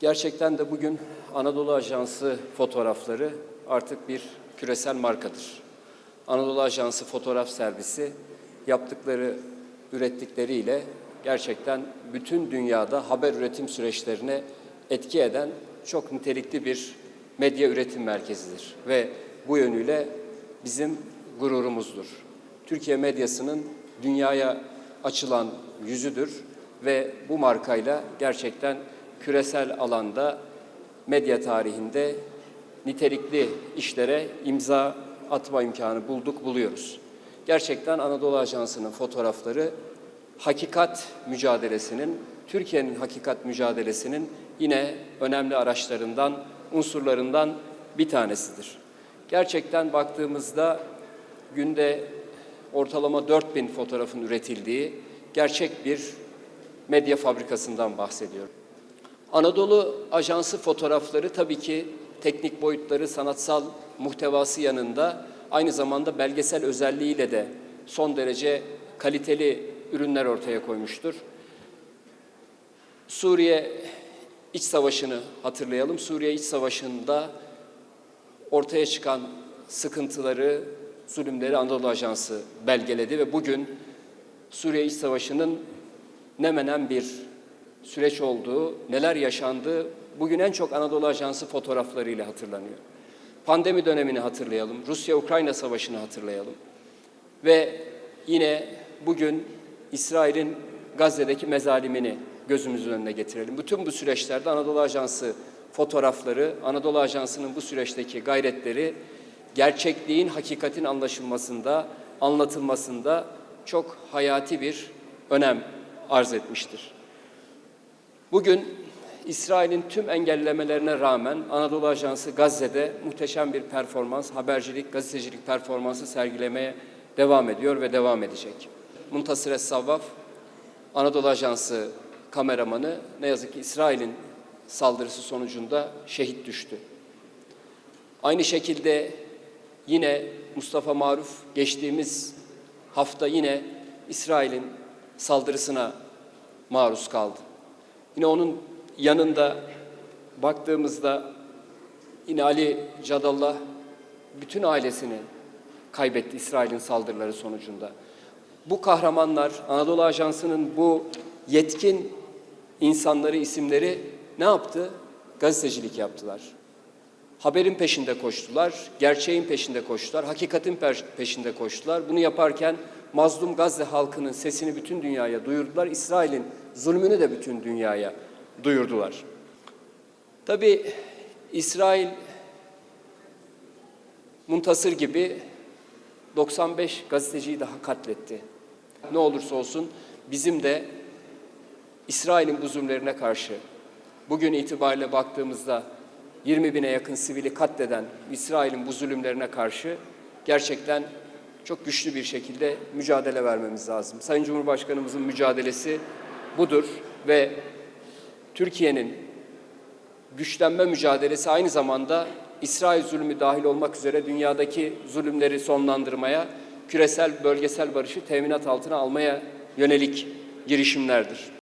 Gerçekten de bugün Anadolu Ajansı fotoğrafları artık bir küresel markadır. Anadolu Ajansı fotoğraf servisi yaptıkları, ürettikleriyle gerçekten bütün dünyada haber üretim süreçlerine etki eden çok nitelikli bir medya üretim merkezidir. Ve bu yönüyle bizim gururumuzdur. Türkiye medyasının dünyaya açılan yüzüdür ve bu markayla gerçekten küresel alanda medya tarihinde nitelikli işlere imza atma imkanı bulduk, buluyoruz. Gerçekten Anadolu Ajansı'nın fotoğrafları hakikat mücadelesinin, Türkiye'nin hakikat mücadelesinin yine önemli araçlarından, unsurlarından bir tanesidir. Gerçekten baktığımızda günde ortalama 4000 fotoğrafın üretildiği gerçek bir medya fabrikasından bahsediyorum. Anadolu Ajansı fotoğrafları tabii ki teknik boyutları, sanatsal muhtevası yanında aynı zamanda belgesel özelliğiyle de son derece kaliteli ürünler ortaya koymuştur. Suriye İç Savaşı'nı hatırlayalım. Suriye İç Savaşı'nda ortaya çıkan sıkıntıları, zulümleri Anadolu Ajansı belgeledi ve bugün Suriye İç Savaşı'nın ne menen bir süreç olduğu, neler yaşandığı bugün en çok Anadolu Ajansı fotoğraflarıyla hatırlanıyor. Pandemi dönemini hatırlayalım, Rusya-Ukrayna Savaşı'nı hatırlayalım. Ve yine bugün İsrail'in Gazze'deki mezalimini gözümüzün önüne getirelim. Bütün bu süreçlerde Anadolu Ajansı fotoğrafları, Anadolu Ajansı'nın bu süreçteki gayretleri gerçekliğin, hakikatin anlaşılmasında, anlatılmasında çok hayati bir önem arz etmiştir. Bugün İsrail'in tüm engellemelerine rağmen Anadolu Ajansı Gazze'de muhteşem bir performans, habercilik, gazetecilik performansı sergilemeye devam ediyor ve devam edecek. Muntasir Es-Savvaf, Anadolu Ajansı kameramanı ne yazık ki İsrail'in saldırısı sonucunda şehit düştü. Aynı şekilde yine Mustafa Maruf geçtiğimiz hafta yine İsrail'in saldırısına maruz kaldı. Yine onun yanında baktığımızda yine Ali Cadallah bütün ailesini kaybetti İsrail'in saldırıları sonucunda. Bu kahramanlar Anadolu Ajansı'nın bu yetkin insanları, isimleri ne yaptı? Gazetecilik yaptılar. Haberin peşinde koştular, gerçeğin peşinde koştular, hakikatin peşinde koştular. Bunu yaparken mazlum Gazze halkının sesini bütün dünyaya duyurdular. İsrail'in zulmünü de bütün dünyaya duyurdular. Tabi İsrail Muntasır gibi 95 gazeteciyi daha katletti. Ne olursa olsun bizim de İsrail'in bu zulümlerine karşı bugün itibariyle baktığımızda 20 bine yakın sivili katleden İsrail'in bu zulümlerine karşı gerçekten çok güçlü bir şekilde mücadele vermemiz lazım. Sayın Cumhurbaşkanımızın mücadelesi budur ve Türkiye'nin güçlenme mücadelesi aynı zamanda İsrail zulmü dahil olmak üzere dünyadaki zulümleri sonlandırmaya, küresel bölgesel barışı teminat altına almaya yönelik girişimlerdir.